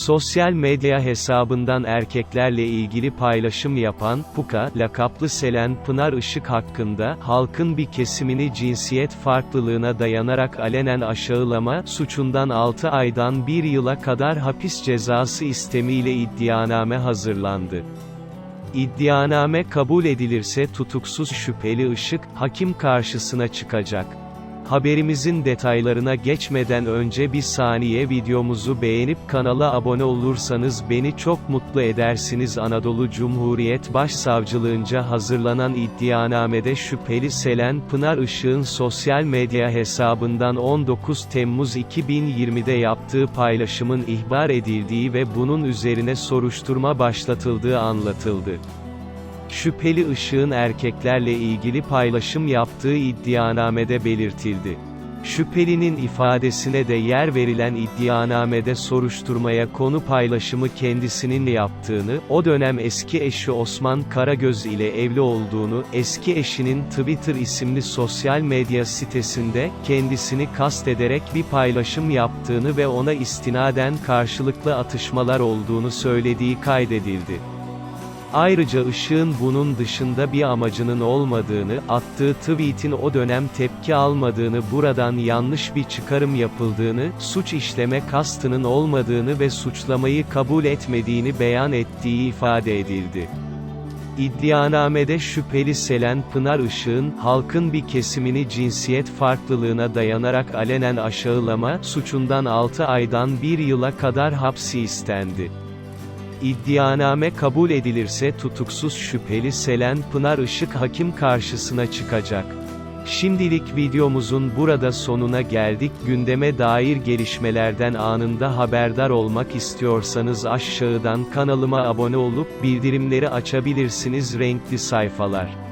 Sosyal medya hesabından erkeklerle ilgili paylaşım yapan, Puka, lakaplı Selen Pınar Işık hakkında, halkın bir kesimini cinsiyet farklılığına dayanarak alenen aşağılama, suçundan 6 aydan 1 yıla kadar hapis cezası istemiyle iddianame hazırlandı. İddianame kabul edilirse tutuksuz şüpheli Işık, hakim karşısına çıkacak. Haberimizin detaylarına geçmeden önce bir saniye videomuzu beğenip kanala abone olursanız beni çok mutlu edersiniz Anadolu Cumhuriyet Başsavcılığınca hazırlanan iddianamede şüpheli Selen Pınar Işık'ın sosyal medya hesabından 19 Temmuz 2020'de yaptığı paylaşımın ihbar edildiği ve bunun üzerine soruşturma başlatıldığı anlatıldı. Şüpheli Işık'ın erkeklerle ilgili paylaşım yaptığı iddianamede belirtildi. Şüphelinin ifadesine de yer verilen iddianamede soruşturmaya konu paylaşımı kendisinin yaptığını, o dönem eski eşi Osman Karagöz ile evli olduğunu, eski eşinin Twitter isimli sosyal medya sitesinde, kendisini kastederek bir paylaşım yaptığını ve ona istinaden karşılıklı atışmalar olduğunu söylediği kaydedildi. Ayrıca Işık'ın bunun dışında bir amacının olmadığını, attığı tweet'in o dönem tepki almadığını buradan yanlış bir çıkarım yapıldığını, suç işleme kastının olmadığını ve suçlamayı kabul etmediğini beyan ettiği ifade edildi. İddianamede şüpheli Selen Pınar Işık'ın, halkın bir kesimini cinsiyet farklılığına dayanarak alenen aşağılama, suçundan 6 aydan 1 yıla kadar hapsi istendi. İddianame kabul edilirse tutuksuz şüpheli Selen Pınar Işık hakim karşısına çıkacak. Şimdilik videomuzun burada sonuna geldik. Gündeme dair gelişmelerden anında haberdar olmak istiyorsanız aşağıdan kanalıma abone olup bildirimleri açabilirsiniz renkli sayfalar.